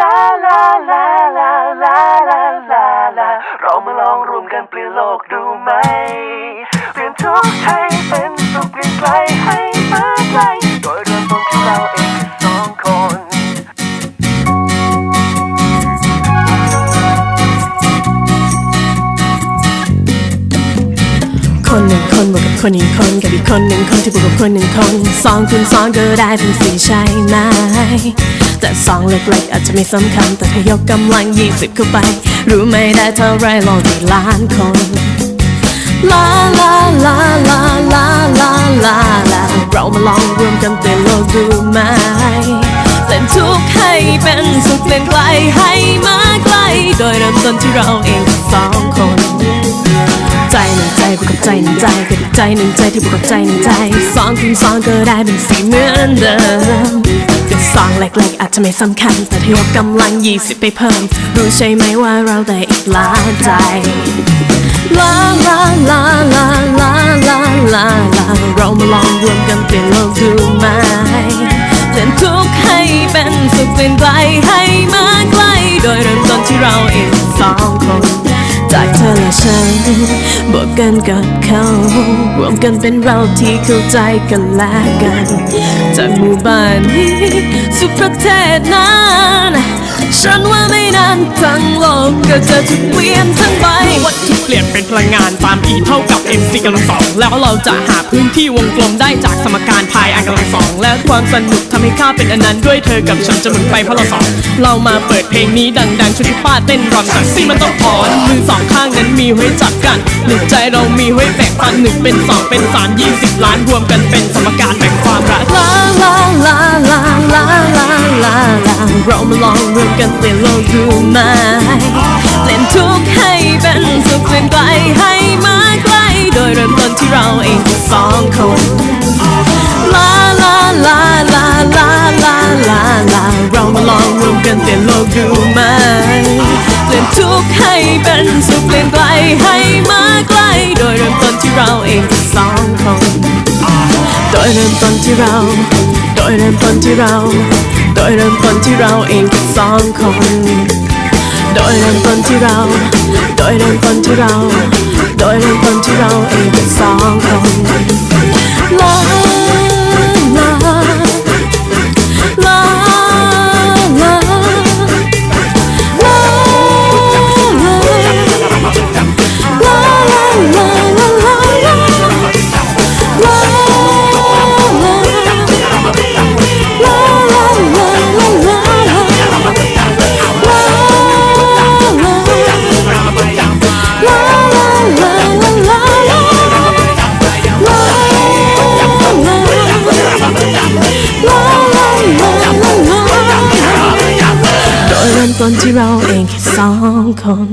ลาลาลาลาลาลาลาลาเรามาลองรวมกันเปลี่ยนโลกดูไหม เปลี่ยนทุกข์ให้เป็นสุขเปลี่ยนไกลให้มาไกลโดยเริ่มต้นที่เราเองแค่สองคนคนหนึ่งคน บวกกับคนอีกคนกับอีกคนหนึ่งคนที่บวกกับคนหนึ่งคนสองคูณสองก็ได้เป็นสี่ใช่ไหมแต่สองเล็กๆอาจจะไม่สำคัญ แต่ถ้ายกกำลังยี่สิบเข้าไป รู้ไหมได้เท่าไรลองดีล้านคน ลาลาลาลาลาลาลาลาเรามาลองรวมกันเปลี่ยนโลกดูไหมเปลี่นทุกข์ให้เป็นสุขเปลี่นไกลให้มาไกล โดยเริ่มต้นที่เราเองสองคน ใจหนึ่งใจบวกกับใจหนึ่งใจ ใจหนึ่งใจที่บวกกับใจหนึ่งใจสองคูณสองก็ได้เป็นสี่เหมือนเดิมกับสองเล็กๆอาจจะไม่สำคัญ แต่ถ้ายกกำลังยี่สิบไปเพิ่ม รู้ใช่ไหมว่าเราได้อีกล้านใจลาลาลาลาลาลาลาลาเรามาลองรวมกันเปลี่ยนโลกดูไหมเปลี่ยนทุกข์ให้เป็นสุขเปลี่ยนไกลให้มาไกล โดยเริ่มต้นที่เราเองสองคนจากเธอและฉันบว กันกับเขารวมกันเป็นเราที่เข้าใจกันและกัน จากหมู่บ้านนี้สู่ประเทศนั้นฉันว่าไม่นานทั้งโลกก็จะถูกเปลี่ยนทั้งใบวัตถุเปลี่ยนเป็นพลังงานตาม E เท่ากับ mc กำลังสองแล้วเราจะหาพื้นที่วงกลมได้จากสมการ อันกำลังสองและความสนุกทำให้ข้าเป็นอันนั้นด้วยเธอกับฉันจะหมุนไปเพราะเราสองเรามาเปิดเพลงนี้ดังๆชุดที่ป้าเต้นรำกันสิมันต้องถอนมือสองข้างนั้นมีไว้จับกันหนึ่งใจเรามีไว้แบ่งปันหนึ่งเป็นสองเป็นสามยี่สิบล้านรวมกันเป็นสมการแบ่งความรักลาลาลาลาลาลาลาลาเรามาลองรวมกันเปลี่ยนโลกดูไหมเปลี่ยนทุกข์ให้เป็นสุขเปลี่ยนไก กข์ให้เป็นสุขเปลี่ยนไกลให้มาไกล โดยเริ่มต้นที่เราเองสองคน โดยเริ่มต้นที่เรา โดยเริ่มต้นที่เรา โดยเริ่มต้นที่เราเองสองคน โดยเริ่มต้นที่เรา โดยเริ่มต้นที่เรา โดยเริ่มต้นที่เรา เริ่มต้นที่เราเองแค่สองคน